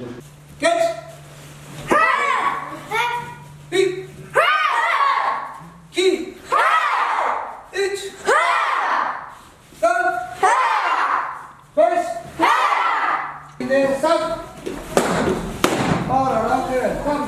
buldum. Geç. Bir. İki. Üç. Dört. Beş. Yine sat. Ağır ağır. Evet. Tamam.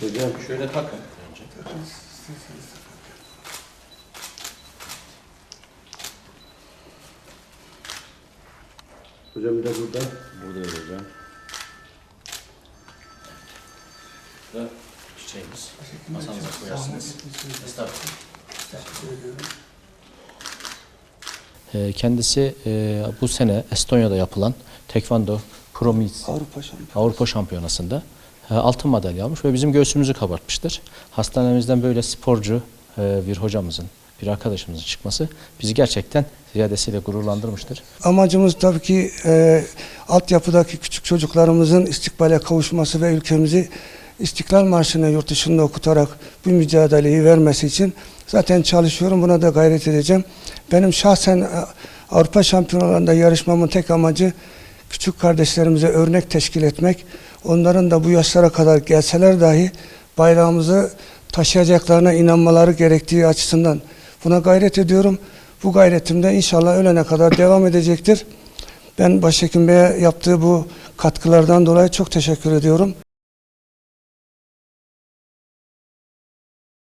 Hocam şöyle takın önce. hocam bir de burada. Burada hocam. Ve çiçeğimiz. Masanıza koyarsınız. Estağfurullah. Ee, Kendisi e, bu sene Estonya'da yapılan Tekvando Pro Meets Avrupa şampiyonu. Avrupa Şampiyonası'nda altın madalya almış ve bizim göğsümüzü kabartmıştır. Hastanemizden böyle sporcu e, bir hocamızın, bir arkadaşımızın çıkması bizi gerçekten ziyadesiyle gururlandırmıştır. Amacımız tabii ki e, altyapıdaki küçük çocuklarımızın istikbale kavuşması ve ülkemizi İstiklal Marşı'nı yurt dışında okutarak bu mücadeleyi vermesi için zaten çalışıyorum. Buna da gayret edeceğim. Benim şahsen e, Avrupa Şampiyonalarında yarışmamın tek amacı küçük kardeşlerimize örnek teşkil etmek. Onların da bu yaşlara kadar gelseler dahi bayrağımızı taşıyacaklarına inanmaları gerektiği açısından buna gayret ediyorum. Bu gayretimde inşallah ölene kadar devam edecektir. Ben Başhekim Bey'e yaptığı bu katkılardan dolayı çok teşekkür ediyorum.